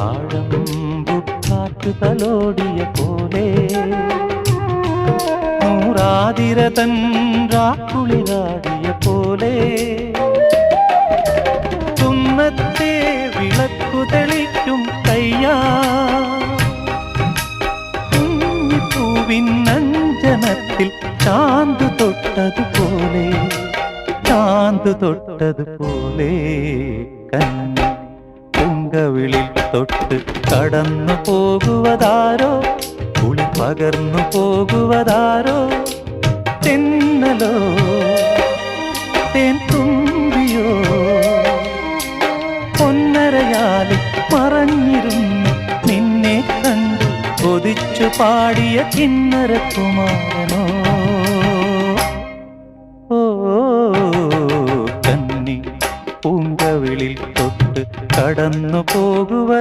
താഴമ്പുക്കാറ്റു തലോടിയ പോലെ നൂറാതിരതൻ രാക്കുളിരാടിയ പോലെ തുന്നത്തെ വിളക്കു തെളിക്കും കയ്യാ കുഞ്ഞിപ്പൂവിൻ അഞ്ജനത്തിൽ ചാന്തു തൊട്ടതുപോലെ ചാന്തു തൊട്ടതുപോലെ കണ്ണി പൊങ്കവിളിൽ തൊട്ട് കടന്നു പോകുവതാരോ? കുളി പകർന്നു പോകുവതാരോ? തെന്നലോ? തേൻ തുമ്പിയോ? പൊന്നരയാലി മറഞ്ഞിരുന്നു നിന്നെ കണ്ടു. കൊതിച്ചു പാടിയ കിന്നരകുമാരനോ ഓ കന്നി പൂങ്കവിളിൽ തൊട്ട് കടന്നു പോകുവത